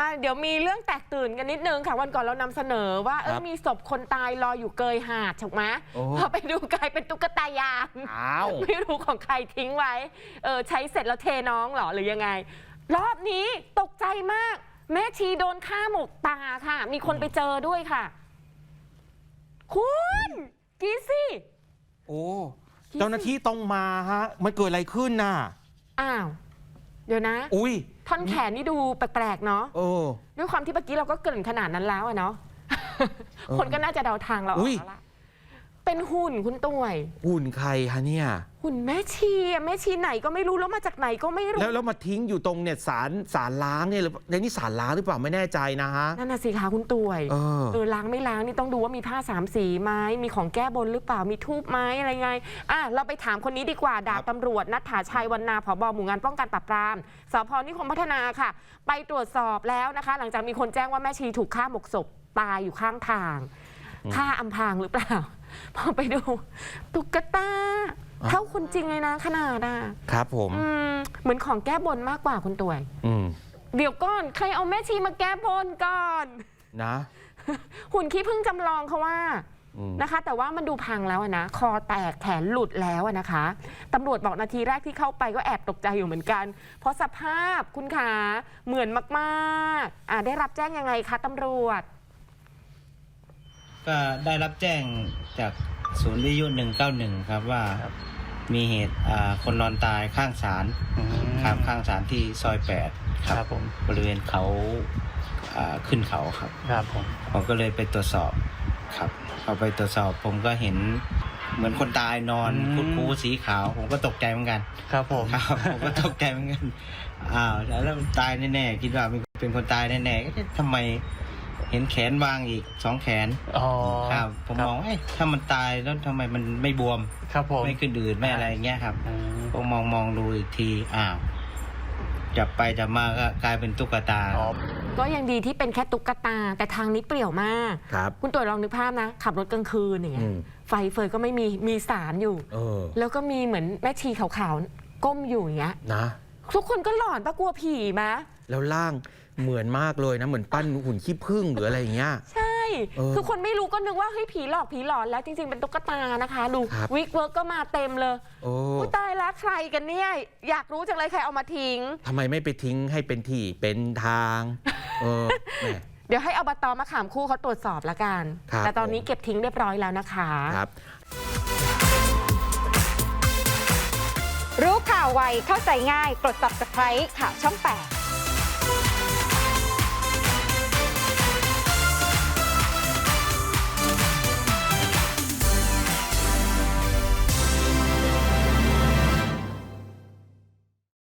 อะเดี๋ยวมีเรื่องแตกตื่นกันนิดนึงค่ะ วันก่อนเรานำเสนอว่าเอคอรับมีศพคนตายรออยู่เกยหาดถูกไหมโอ้ พอไปดูกลายเป็นตุ๊กตายาง อ้าว ไม่รู้ของใครทิ้งไว้ เออใช้เสร็จแล้วเทน้องเหรอหรือยังไง รอบนี้ตกใจมาก แม่ชีโดนฆ่าหมกตาค่ะ มีคนไปเจอด้วยค่ะ คุณกีสิ โอ้ เจ้าหน้าที่ต้องมาฮะ มันเกิดอะไรขึ้นน่ะ อ้าว เดี๋ยวนะ อุ้ย ท่อนแขนนี่ดูแปลกๆเนาะโอ้ ด้วยความที่เมื่อกี้เราก็เกรินขนาดนั้นแล้วอะเนาะเออคนก็น่าจะเดาทางเราออุ๊อกยแล้วล่ะ เป็นหุ่นคุณตุ้ยหุ่นใครฮะเนี่ย หุ่นแม่ชีอะแม่ชีไหนก็ไม่รู้แล้วมาจากไหนก็ไม่รู้ แล้วแล้วมาทิ้งอยู่ตรงเนี่ยสารสารล้างเนี่ยหรือในนี่สารล้างหรือเปล่าไม่แน่ใจนะฮะ นั่นน่ะสิคะคุณตุ้ยเออเออล้างไม่ล้างนี่ต้องดูว่ามีผ้าสามสีไหมมีของแก้บนหรือเปล่ามีทูบไหมอะไรไงอะเราไปถามคนนี้ดีกว่าดาบตำรวจนัทถาชัยวันนาผบหมู่งานป้องกันปราบปรามสพนิคมพัฒนาค่ะ ไปตรวจสอบแล้วนะคะ หลังจากมีคนแจ้งว่าแม่ชีถูกฆ่าหมกศพตายอยู่ข้างทางฆ่าอำพรางหรือเปล่า พอไปดูตุ๊กตาอะเท่าคนจริงเลยนะ ขนาดอะครับผมอืมเหมือนของแก้บนมากกว่าคุณตัวย อืมเดี๋ยวก่อนใครเอาแม่ชีมาแก้บนก่อน นะหุ่นขี้พึ่งจำลองเขาว่า อืมนะคะ แต่ว่ามันดูพังแล้วอะนะ คอแตกแขนหลุดแล้วอะนะคะตำรวจบอกนาทีแรกที่เข้าไปก็แอบตกใจอยู่เหมือนกัน เพราะสภาพคุณขาเหมือนมากๆอะได้รับแจ้งยังไงคะตำรวจ ก็ได้รับแจ้งจากศูนย์วิทยุ191 ครับว่ามีเหตุอ่าคนนอนตายข้างศาลครับข้างศาลที่ซอย8ครับผมบริเวณเขาอ่าขึ้นเขาครับ ครับผมผมก็เลยไปตรวจสอบครับพอไปตรวจสอบผมก็เห็นเหมือนคนตายนอนคุดคูสีขาว ผมก็ตกใจเหมือนกันครับผม ครับ ผมก็ตกใจเหมือนกันอ้าวแล้วแล้วตายแน่ๆคิดว่าเป็นคนตายแน่ๆเอ๊ะทำไม เห็นแขนวางอีกสองแขนอ๋อครับผมมองว่าเอ๊ะถ้ามันตายแล้วทำไมมันไม่บวมครับผมไม่ขึ้นอืดไม่อะไรอย่างเงี้ยครับอืมผมมองมองดูอีกทีอ้าวจับไปจับมาก็กลายเป็นตุ๊กตาอ๋อก็ยังดีที่เป็นแค่ตุ๊กตา แต่ทางนี้เปลี่ยวมาก ครับคุณตัวลองนึกภาพนะ ขับรถกลางคืนอย่างเงี้อืยม ไฟเฟยก็ไม่มีมีสารอยู่ เออแล้วก็มีเหมือนแม่ชีขาวๆก้มอยู่อย่างเงี้ยนะ ทุกคนก็หลอนปะกลัวผีมะ แล้วร่างเหมือนมากเลยนะ เหมือนปั้นหุ่นขี้ผึ้งหรืออะไรอย่างเงี้ย ใช่ เออคือคนไม่รู้ก็นึกว่าเฮ้ยผีหลอกผีหลอนแล้วจริงๆ เป็นตุ๊กตานะคะดูครับ วิกเวิร์กก็มาเต็มเลยโอ้อุ๊ยตายแล้วใครกันเนี่ย อยากรู้จังเลยใครเอามาทิ้ง ทำไมไม่ไปทิ้งให้เป็นที่เป็นทาง เออแหม เดี๋ยวให้อบตมะขามคู่เขาตรวจสอบละกัน ครับ แต่ตอนนี้ผมเก็บทิ้งเรียบร้อยแล้วนะคะ ครับ รู้ข่าวไวเข้าใจง่าย กด subscribe ข่าวช่อง 8